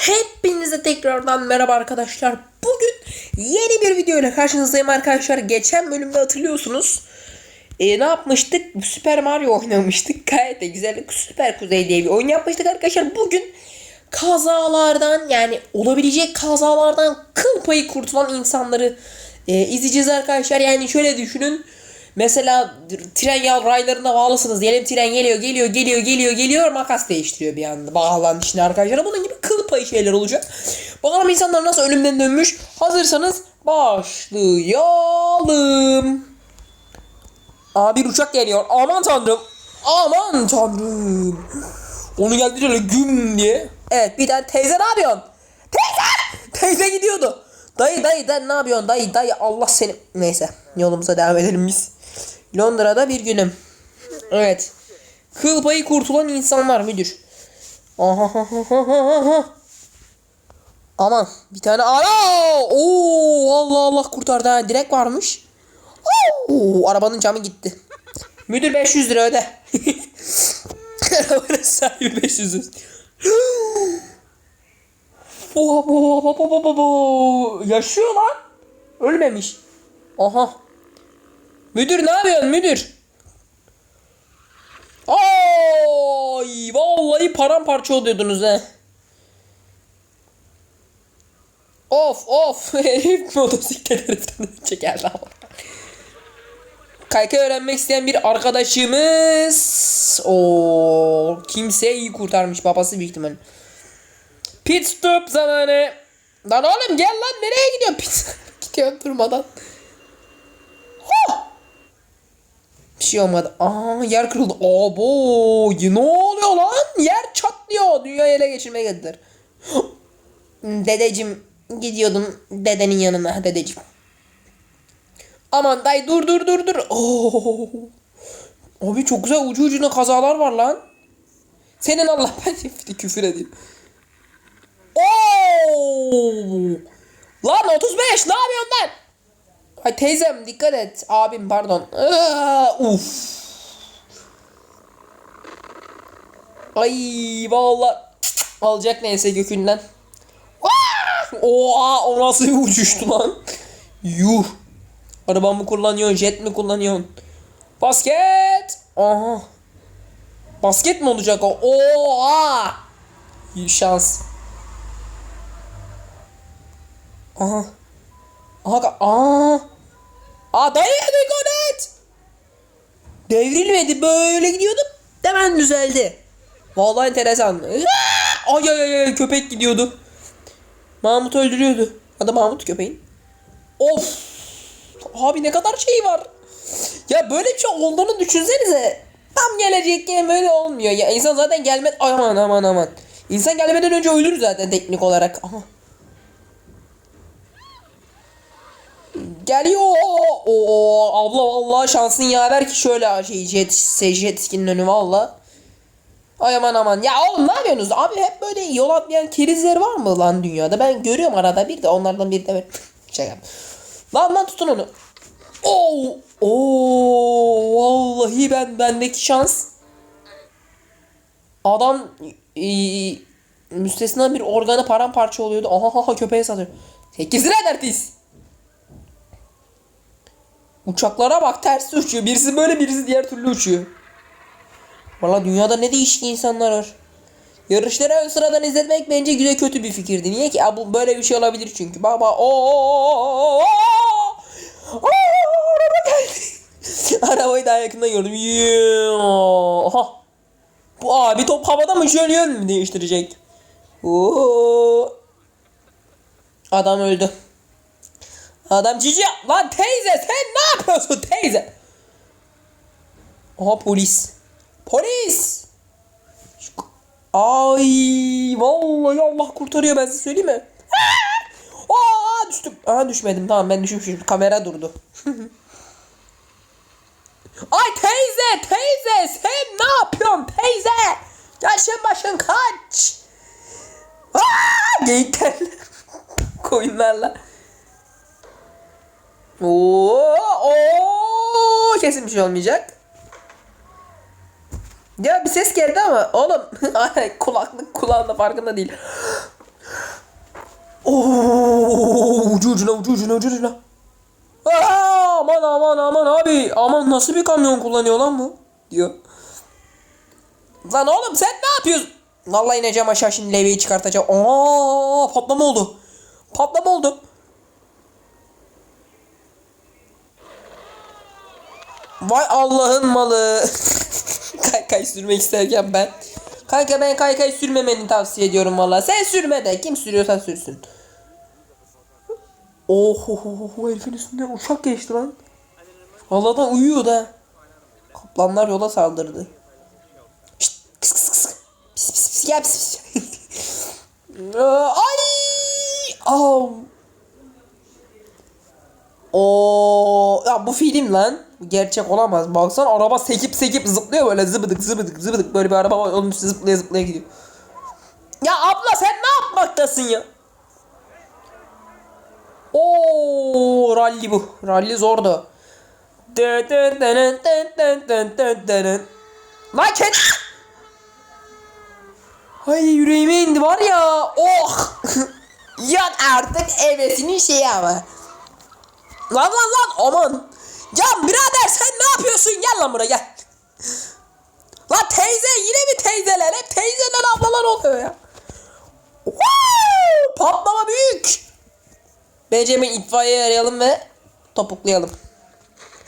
Hepinize tekrardan merhaba arkadaşlar. Bugün yeni bir video ile karşınızdayım arkadaşlar. Geçen bölümde hatırlıyorsunuz. E, ne yapmıştık? Super Mario oynamıştık. Gayet de güzel. Süper Kuzey diye bir oyun yapmıştık arkadaşlar. Bugün kazalardan yani olabilecek kazalardan kıl payı kurtulan insanları e, izleyeceğiz arkadaşlar. Yani şöyle düşünün. Mesela tren yol raylarına bağlısınız. Diyelim tren geliyor, geliyor, geliyor, geliyor, geliyor. Makas değiştiriyor bir anda. Bağlan içine arkadaşlar. Bunun gibi şeyler olacak. Bakalım insanlar nasıl ölümden dönmüş. Hazırsanız başlayalım. Aa bir uçak geliyor. Aman tanrım. Aman tanrım. Onu geldi şöyle güm diye. Evet bir tane teyze ne yapıyorsun? Teyze! Teyze gidiyordu. Dayı dayı dayı ne yapıyorsun dayı dayı Allah seni. Neyse yolumuza devam edelim biz. Londra'da bir günüm. Evet. Kıl payı kurtulan insanlar müdür. Aha. Aman bir tane ara. Oo Allah Allah kurtardı ha. Direkt varmış. Oo arabanın camı gitti. Müdür 500 lira öde. Arabanın sahibi 500 lira. Oha, oha, oha, oha, oha, oha. Yaşıyor lan. Ölmemiş. Aha. Müdür ne yapıyorsun müdür? Ay vallahi paramparça oluyordunuz he. Of of herif motosiklet heriften çekerdi ama. Kayka öğrenmek isteyen bir arkadaşımız. O kimse iyi kurtarmış babası büyük ihtimal. Pit stop zamanı. Lan oğlum gel lan nereye gidiyorsun? Pit gidiyor durmadan. Ha! Bir şey olmadı. Aa yer kırıldı. Abo ne oluyor lan? Yer çatlıyor. Dünyayı ele geçirmeye geldiler. Dedecim gidiyordum dedenin yanına dedecim. Aman dayı dur dur dur dur. Oo. Abi çok güzel ucu ucuna kazalar var lan. Senin Allah ben küfür edeyim. Oo! Lan 35 ne yapıyorsun lan? Ay teyzem dikkat et. Abim pardon. Aa, uf. Ay valla alacak neyse gökünden. Oha o nasıl bir uçuştu lan? Yuh. Araba mı kullanıyorsun? Jet mi kullanıyorsun? Basket. Aha. Basket mi olacak o? Oha. İyi şans. Aha. Aha. Aa. Aa dayı dikkat et. Devrilmedi böyle gidiyordum. Hemen düzeldi. Vallahi enteresan. Ay ay ay köpek gidiyordu. Mahmut öldürüyordu. Adı Mahmut köpeğin. Of. Abi ne kadar şey var. Ya böyle bir şey olduğunu düşünsenize. Tam gelecekken böyle olmuyor. Ya insan zaten gelmez. Aman aman aman. İnsan gelmeden önce ölür zaten teknik olarak. Aha. Geliyor. Oo abla vallahi şansın yaver ki şöyle şey jet jet skinin önü valla. Ay aman aman. Ya oğlum ne yapıyorsunuz? Abi hep böyle yol atlayan kerizler var mı lan dünyada? Ben görüyorum arada bir de onlardan biri de ben. Şaka. Lan lan tutun onu. Oo, oo vallahi ben bendeki şans. Adam e, müstesna bir organı paramparça oluyordu. Aha ha köpeğe satıyor. 8 lira dertiz. Uçaklara bak ters uçuyor. Birisi böyle birisi diğer türlü uçuyor. Valla dünyada ne değişik insanlar var. Yarışları ön sıradan izlemek bence güzel kötü bir fikirdi. Niye ki? bu böyle bir şey olabilir çünkü. Baba o araba geldi. Arabayı daha yakından gördüm. Aha. Bu abi top havada mı şöyle yön mü değiştirecek? Oo. Adam öldü. Adam cici. Lan teyze sen ne yapıyorsun teyze? Aha polis. Polis. Ay vallahi Allah kurtarıyor ben size söyleyeyim mi? Aa düştüm. Aha düşmedim tamam ben düşmüşüm. Kamera durdu. Ay teyze teyze sen ne yapıyorsun teyze? Yaşın başın kaç? Aa geyikler. Koyunlarla. Oo, oo, kesin bir şey olmayacak. Ya bir ses geldi ama oğlum kulaklık kulağında farkında değil. ucuna ucu ucuna ucu ucuna. Aa, aman aman aman abi. Aman nasıl bir kamyon kullanıyor lan bu? Diyor. Lan oğlum sen ne yapıyorsun? Vallahi ineceğim aşağı şimdi levyeyi çıkartacağım. Aa patlama oldu. Patlama oldu. Vay Allah'ın malı. kaykay sürmek isterken ben. Kanka ben kaykay sürmemeni tavsiye ediyorum valla. Sen sürme de kim sürüyorsa sürsün. Oh, oh, oh, oh herifin üstünden uçak geçti lan. Allah'tan uyuyor da. Kaplanlar yola saldırdı. Şşt, kıs kıs kıs. Pis pis pis gel pis pis. Ay! Au. O ya bu film lan. Gerçek olamaz. Baksan araba sekip sekip zıplıyor böyle zıbıdık zıbıdık zıbıdık böyle bir araba var onun üstüne zıplaya zıplaya gidiyor. Ya abla sen ne yapmaktasın ya? Oo ralli bu. Ralli zordu. Lan kedi! Ay yüreğime indi var ya. Oh! Yat artık evesinin şeyi ama. Lan lan lan aman. Ya birader sen ne yapıyorsun? Gel lan buraya gel. Lan teyze yine mi teyzeler? Hep teyzeler ablalar oluyor ya. Woo! Patlama büyük. Bence hemen itfaiye arayalım ve topuklayalım.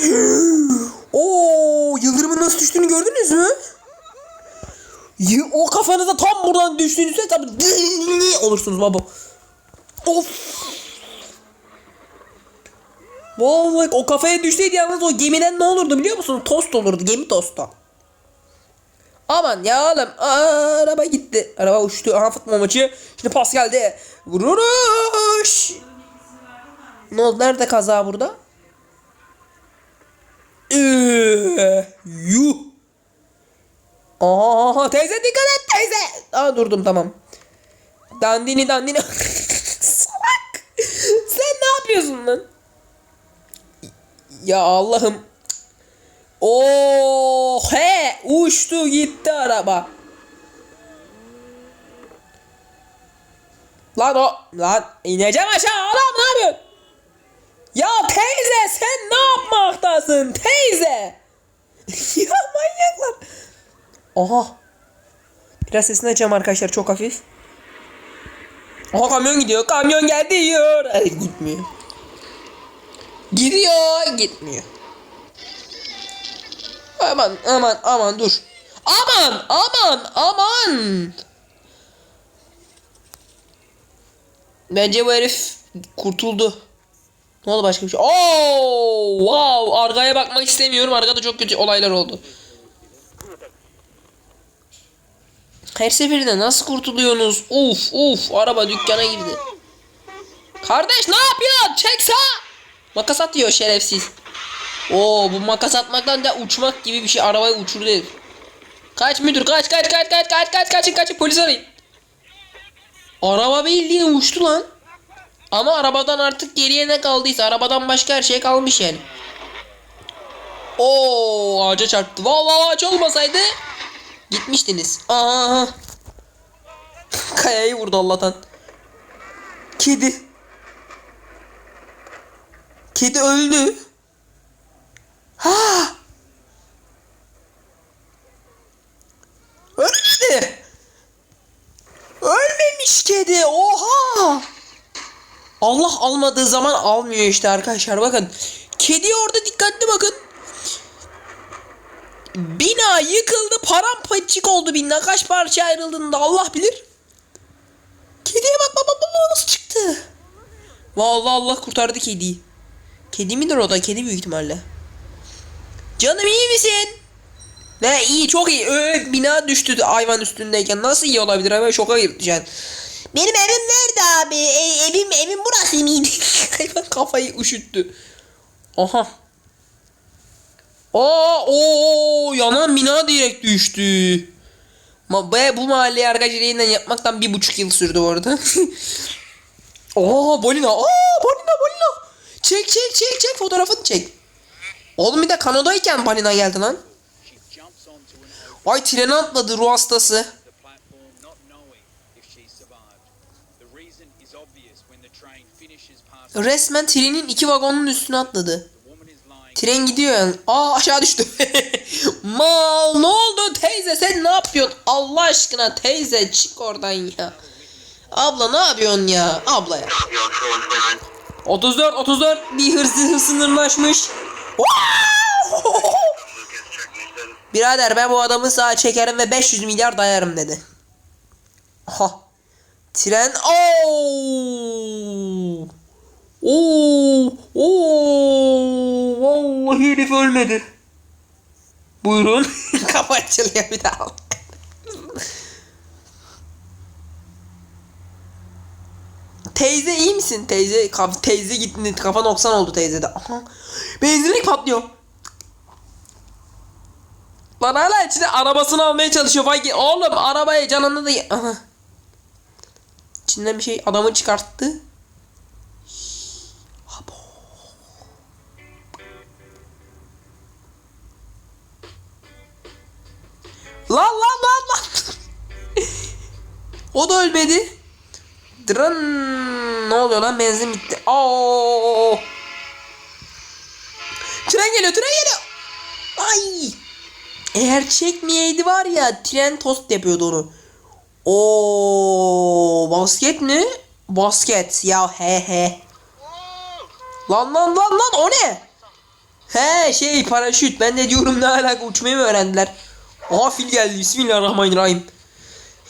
Oo, yıldırımın nasıl düştüğünü gördünüz mü? O kafanıza tam buradan düştüğünüzde tabi olursunuz baba. Of. Vallahi o kafaya düşseydi yalnız o gemiden ne olurdu biliyor musun? Tost olurdu gemi tostu. Aman ya oğlum Aa, araba gitti. Araba uçtu. Aha futbol maçı. Şimdi pas geldi. Vuruş. Ne oldu? Nerede kaza burada? Üh, yuh. Aa, teyze dikkat et teyze. Aa durdum tamam. Dandini dandini. Salak. Sen ne yapıyorsun lan? Ya Allah'ım. Oh he uçtu gitti araba. Lan o lan ineceğim aşağı adam ne yapıyorsun? Ya teyze sen ne yapmaktasın teyze? ya manyaklar. Aha. Biraz sesini açacağım arkadaşlar çok hafif. Aha kamyon gidiyor. Kamyon geldi diyor. Ay, gitmiyor. Gidiyor gitmiyor. Aman aman aman dur. Aman aman aman. Bence bu herif kurtuldu. Ne oldu başka bir şey? Oo, wow, arkaya bakmak istemiyorum. Arkada çok kötü olaylar oldu. Her seferinde nasıl kurtuluyorsunuz? Uf uf araba dükkana girdi. Kardeş ne yapıyorsun? Çek sağa. Makas atıyor şerefsiz. Oo bu makas atmaktan da uçmak gibi bir şey. Arabayı uçurdu. Kaç müdür kaç kaç kaç kaç kaç kaç kaçın kaçın polis arayın. Araba bildiğin uçtu lan. Ama arabadan artık geriye ne kaldıysa arabadan başka her şey kalmış yani. Oo ağaca çarptı. Vallahi ağaç olmasaydı gitmiştiniz. Aa. Kayayı vurdu Allah'tan. Kedi. Kedi öldü. Ha! Ölmedi. Ölmemiş kedi. Oha! Allah almadığı zaman almıyor işte arkadaşlar bakın. Kedi orada dikkatli bakın. Bina yıkıldı paramparçık oldu bina kaç parça ayrıldığını Allah bilir. Kediye bak bak bak nasıl çıktı. Vallahi Allah kurtardı kediyi. Kedi midir o da kedi büyük ihtimalle. Canım iyi misin? Ne iyi çok iyi. Ö, bina düştü hayvan üstündeyken nasıl iyi olabilir hemen şoka gireceksin. Benim evim nerede abi? E, evim evim burası mıydı? hayvan kafayı üşüttü. Aha. Aa, o yanan bina direkt düştü. Ma be, bu mahalleyi arkadaşlar yapmaktan bir buçuk yıl sürdü bu arada. Aa balina. Aa balina balina. Çek çek çek çek fotoğrafını çek. Oğlum bir de kanodayken balina geldi lan. Ay trene atladı ruh hastası. Resmen trenin iki vagonun üstüne atladı. Tren gidiyor yani. Aa aşağı düştü. Mal ne oldu teyze sen ne yapıyorsun? Allah aşkına teyze çık oradan ya. Abla ne yapıyorsun ya? Abla ya. 34 34 bir hırsız sınırlaşmış. Birader ben bu adamı sağa çekerim ve 500 milyar dayarım dedi. Aha. Tren ooo. Oo, oo, vallahi herif ölmedi. Buyurun. Kapı açılıyor bir daha. teyze iyi misin? Teyze kaf, teyze gitti. Kafa noksan oldu teyzede. Aha. Benzinlik patlıyor. Lan hala içinde arabasını almaya çalışıyor. Vay oğlum arabaya canını da... Aha. İçinden bir şey adamı çıkarttı. Lan lan lan lan. o da ölmedi. Dırın. Ne oluyor lan benzin bitti. Oo. Tren geliyor tren geliyor. Ay. Eğer çekmeyeydi var ya tren tost yapıyordu onu. Oo basket mi? Basket ya he he. Lan lan lan lan o ne? He şey paraşüt ben de diyorum ne alaka uçmayı mı öğrendiler? Aha fil geldi bismillahirrahmanirrahim.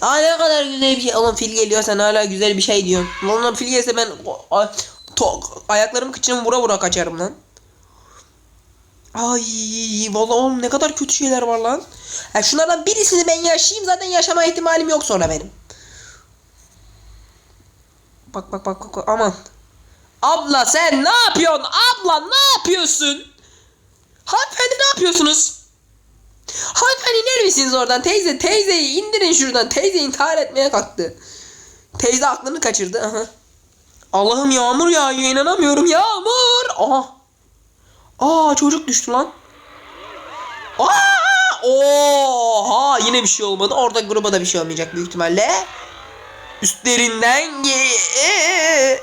Aa ne kadar güzel bir şey. Oğlum fil geliyorsa hala güzel bir şey diyorsun. Lan fil gelse ben o- a- to- ayaklarımı kıçımı vura vura kaçarım lan. Ay vallahi oğlum ne kadar kötü şeyler var lan. Ha şunlardan birisini ben yaşayayım zaten yaşama ihtimalim yok sonra benim. Bak bak bak, bak aman. Abla sen ne yapıyorsun? Abla ne yapıyorsun? Hanımefendi ne yapıyorsunuz? Hanımefendi iner misiniz oradan? Teyze teyzeyi indirin şuradan. Teyze intihar etmeye kalktı. Teyze aklını kaçırdı. Aha. Allah'ım yağmur yağıyor inanamıyorum. Yağmur. Aha. Aa çocuk düştü lan. Aa! Oha yine bir şey olmadı. Orada gruba da bir şey olmayacak büyük ihtimalle. Üstlerinden ge-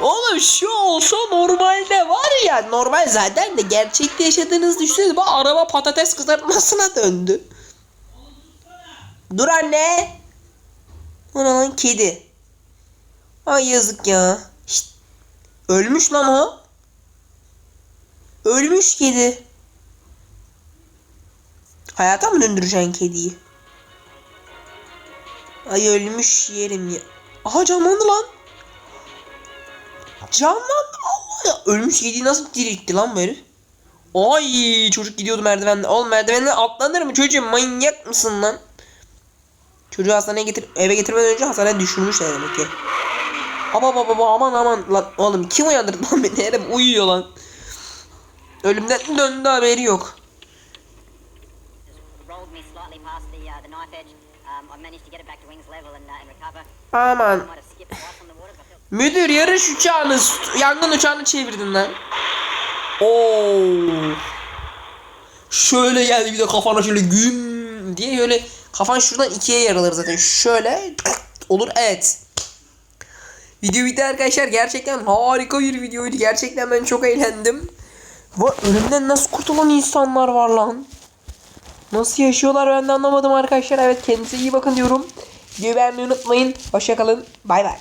Oğlum şu olsa normalde var ya normal zaten de gerçekte yaşadığınız düşünsenize bak araba patates kızartmasına döndü. Dur anne. Ne lan kedi. Ay yazık ya. Şşt. Ölmüş lan o. Ölmüş kedi. Hayata mı döndüreceksin kediyi? Ay ölmüş yerim ya. Aha canlandı lan. Canlandı Allah ya. Ölmüş kediyi nasıl diriltti lan bu herif? Ay çocuk gidiyordu merdivenle. Oğlum merdivenle atlanır mı çocuğum manyak mısın lan? Çocuğu hastaneye getir eve getirmeden önce hastaneye düşürmüşler demek ki. Baba baba baba aman aman lan oğlum kim uyandırdı lan beni herif uyuyor lan. Ölümden döndü haberi yok. uh. Um, uh. Aman. Müdür yarış uçağını, yangın uçağını çevirdin lan. Oo. Şöyle geldi bir de kafana şöyle güm diye şöyle kafan şuradan ikiye yarılır zaten. Şöyle olur evet. Video bitti arkadaşlar. Gerçekten harika bir videoydu. Gerçekten ben çok eğlendim. Bu ölümden nasıl kurtulan insanlar var lan? Nasıl yaşıyorlar ben de anlamadım arkadaşlar. Evet kendinize iyi bakın diyorum. Videoyu beğenmeyi unutmayın. Hoşçakalın. Bay bay.